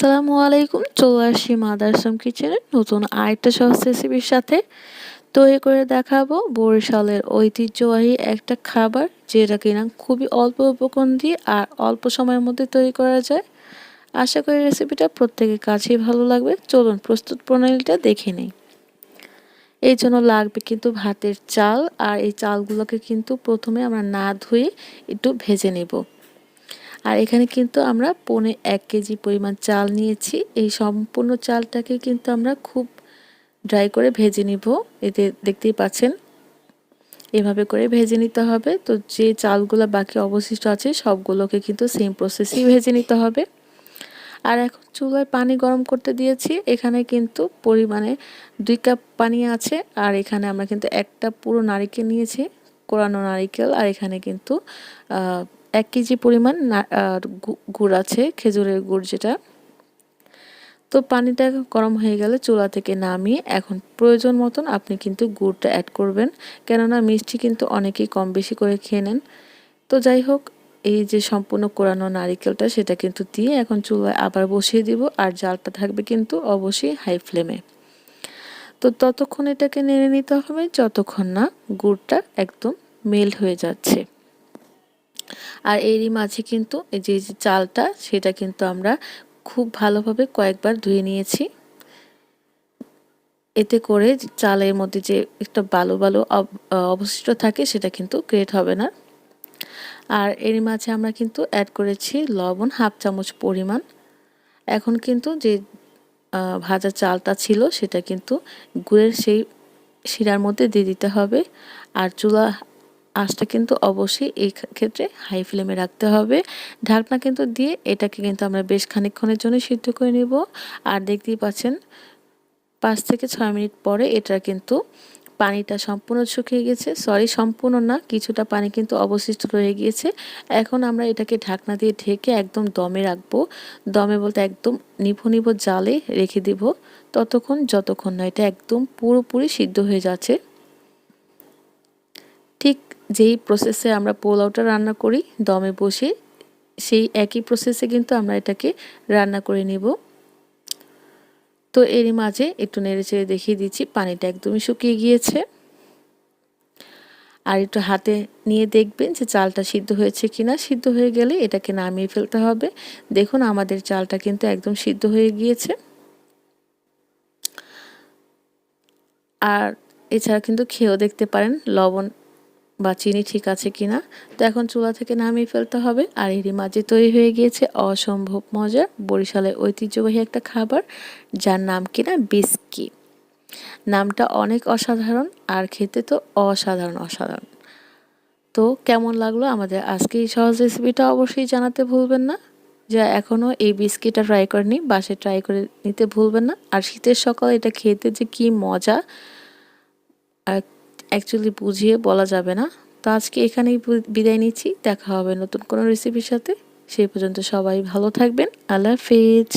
আসসালামু আলাইকুম, চলে আসছি মাদারসাম কিচেনের নতুন আরেকটা সহজ রেসিপির সাথে। তৈরি করে দেখাবো বরিশালের ঐতিহ্যবাহী একটা খাবার, যেটা কিনা খুবই অল্প উপকরণ দিয়ে আর অল্প সময়ের মধ্যে তৈরি করা যায়। আশা করি রেসিপিটা প্রত্যেকের কাছেই ভালো লাগবে। চলুন প্রস্তুত প্রণালীটা দেখে নিই। এই জন্য লাগবে কিন্তু ভাতের চাল, আর এই চালগুলোকে কিন্তু প্রথমে আমরা না ধুয়ে একটু ভেজে নেব। আর এখানে কিন্তু আমরা পনে এক কেজি পরিমাণ চাল নিয়েছি। এই সম্পূর্ণ চালটাকে কিন্তু আমরা খুব ড্রাই করে ভেজে নিব। এতে দেখতেই পাচ্ছেন, এভাবে করে ভেজে নিতে হবে। তো যে চালগুলো বাকি অবশিষ্ট আছে, সবগুলোকে কিন্তু সেম প্রসেসেই ভেজে নিতে হবে। আর এখন চুলায় পানি গরম করতে দিয়েছি। এখানে কিন্তু পরিমাণে দুই কাপ পানি আছে। আর এখানে আমরা কিন্তু একটা পুরো নারিকেল নিয়েছি, কোরানো নারিকেল। আর এখানে কিন্তু এক কেজি পরিমাণ গুড় আছে, খেজুরের গুড় যেটা। তো পানিটা গরম হয়ে গেলে চুলা থেকে নামিয়ে এখন প্রয়োজন মতন আপনি কিন্তু গুড়টা অ্যাড করবেন। কেননা মিষ্টি কিন্তু অনেকেই কম বেশি করে খেয়ে নেন। তো যাই হোক, এই যে সম্পূর্ণ কোরানো নারিকেলটা সেটা কিন্তু দিয়ে এখন চুলায় আবার বসিয়ে দিব। আর জালটা থাকবে কিন্তু অবশ্যই হাই ফ্লেমে তো ততক্ষণ এটাকে নেড়ে নিতে হবে, যতক্ষণ না গুড়টা একদম মেল্ট হয়ে যাচ্ছে। আর এরই মাঝে কিন্তু এই যে চালটা, সেটা কিন্তু আমরা খুব ভালোভাবে কয়েকবার ধুয়ে নিয়েছি। এতে করে চালের মধ্যে যে একটা বালু বালু অবশিষ্ট থাকে, সেটা কিন্তু ক্রিয়েট হবে না। আর এর মাঝে আমরা কিন্তু অ্যাড করেছি লবণ হাফ চামচ পরিমাণ। এখন কিন্তু যে ভাজা চালটা ছিল, সেটা কিন্তু গুড়ের সেই শিরার মধ্যে দিয়ে দিতে হবে। আর চুলা আঁচটা কিন্তু অবশ্যই এই ক্ষেত্রে হাই ফ্লেমে রাখতে হবে। ঢাকনা কিন্তু দিয়ে এটাকে কিন্তু আমরা বেশ খানিকক্ষণের জন্য সিদ্ধ করে নেব। আর দেখতেই পাচ্ছেন, পাঁচ থেকে ছয় মিনিট পরে এটা কিন্তু পানিটা সম্পূর্ণ শুকিয়ে গেছে। সরি সম্পূর্ণ না, কিছুটা পানি কিন্তু অবশিষ্ট রয়ে গিয়েছে। এখন আমরা এটাকে ঢাকনা দিয়ে ঢেকে একদম দমে রাখব। দমে বলতে একদম নিভো নিভো জালে রেখে দিব। ততক্ষণ, যতক্ষণ না এটা একদম পুরোপুরি সিদ্ধ হয়ে যাচ্ছে। ঠিক যেই প্রসেসে আমরা পোলাওটা রান্না করি, দমে বসে, সেই একই প্রসেসে কিন্তু আমরা এটাকে রান্না করে নেব। তো এরই মাঝে একটু নেড়ে চেড়ে দেখিয়ে দিচ্ছি, পানিটা একদমই শুকিয়ে গিয়েছে। আর একটু হাতে নিয়ে দেখবেন যে চালটা সিদ্ধ হয়েছে কিনা। সিদ্ধ হয়ে গেলে এটাকে নামিয়ে ফেলতে হবে। দেখুন, আমাদের চালটা কিন্তু একদম সিদ্ধ হয়ে গিয়েছে। আর এছাড়া কিন্তু খেয়েও দেখতে পারেন, লবণ বা চিনি ঠিক আছে কি না তো এখন চুলা থেকে নামিয়ে ফেলতে হবে। আর এরই মাঝে তৈরি হয়ে গিয়েছে অসম্ভব মজার বরিশালের ঐতিহ্যবাহী একটা খাবার, যার নাম কিনা বিস্কি। নামটা অনেক অসাধারণ, আর খেতে তো অসাধারণ অসাধারণ। তো কেমন লাগল আমাদের আজকে এই সহজ রেসিপিটা অবশ্যই জানাতে ভুলবেন না। যা এখনও এই বিস্কিটটা ট্রাই করেনি বাসে ট্রাই করে নিতে ভুলবেন না। আর শীতের সকালে এটা খেতে যে কি মজা অ্যাকচুয়ালি বুঝিয়ে বলা যাবে না। তো আজকে এখানেই বিদায় নিচ্ছি। দেখা হবে নতুন কোনো রেসিপির সাথে। সেই পর্যন্ত সবাই ভালো থাকবেন। আল্লাহ হাফেজ।